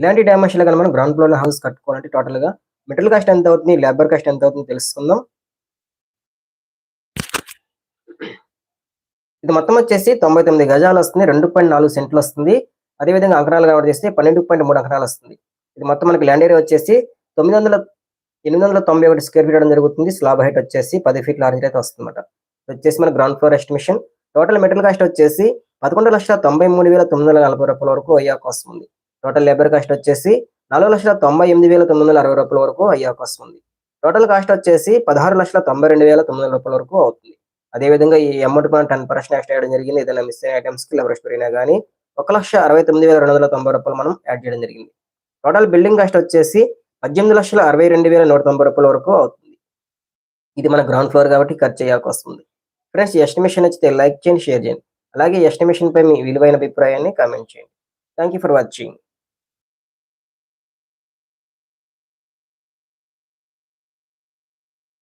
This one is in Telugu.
ఇలాంటి డైమెన్షన్లో కానీ మనం గ్రౌండ్ ఫ్లోర్ హౌస్ కట్టుకోవాలంటే టోటల్గా మెటీరియల్ కాస్ట్ ఎంత అవుతుంది లేబర్ కాస్ట్ ఎంత అవుతుంది తెలుసుకుందాం. ఇది మొత్తం వచ్చేసి తొంభై తొమ్మిది గజాలు వస్తుంది రెండు పాయింట్ నాలుగు సెంట్లు వస్తుంది. అదేవిధంగా అంకణాలు కవర్ చేస్తే పన్నెండు పాయింట్ మూడు అంకణాలు వస్తుంది. ఇది మొత్తం మనకి ల్యాండ్ ఏరియా వచ్చేసి తొమ్మిది వందల ఎనిమిది వందల తొంభై ఒకటి స్క్వేర్ ఫీట్ అవడం జరుగుతుంది. స్లాబ్ హైట్ వచ్చేసి పది ఫీట్ లార్జ్ అయితే వస్తుందన్నమాట. వచ్చేసి మన ground floor estimation total material cost వచ్చేసి పదకొండు లక్షల తొంభై మూడు వేల తొమ్మిది వందల నలభై రూపాయల వరకు అయ్యే అవకాశం ఉంది. టోటల్ లేబర్ కాస్ట్ వచ్చేసి నాలుగు లక్షల తొంభై ఎనిమిది వేల తొమ్మిది వందల అరవై రూపాయల వరకు అయ్యే అవకాశం ఉంది. టోటల్ కాస్ట్ వచ్చేసి పదహారు లక్షల తొంభై రెండు వేల తొమ్మిది వందల రూపాయల వరకు అవుతుంది. అదేవిధంగా ఈ అమౌంట్ మనం టెన్ పర్సెంట్ ఎక్స్ట్రా చేయడం జరిగింది. ఏదైనా మిస్ అయిన ఐటమ్స్కి లెవరేజ్ పెరిగినా కానీ ఒక లక్ష అరవై తొమ్మిది వేల రెండు వందల తొంభై రూపాయలు మనం యాడ్ చేయడం జరిగింది. టోటల్ బిల్డింగ్ కాస్ట్ వచ్చేసి పద్దెనిమిది లక్షల అరవై రెండు వేల నూట తొంభై రూపాయల వరకు అవుతుంది. ఇది మన గ్రౌండ్ ఫ్లోర్ కాబట్టి ఖర్చు అయ్యే వస్తుంది ఫ్రెండ్స్ ఎస్టిమేషన్ వచ్చితే లైక్ చేయండి షేర్ చేయండి. అలాగే ఎస్టిమేషన్ పై మీ విలువైన అభిప్రాయాన్ని కామెంట్ చేయండి. Thank you for watching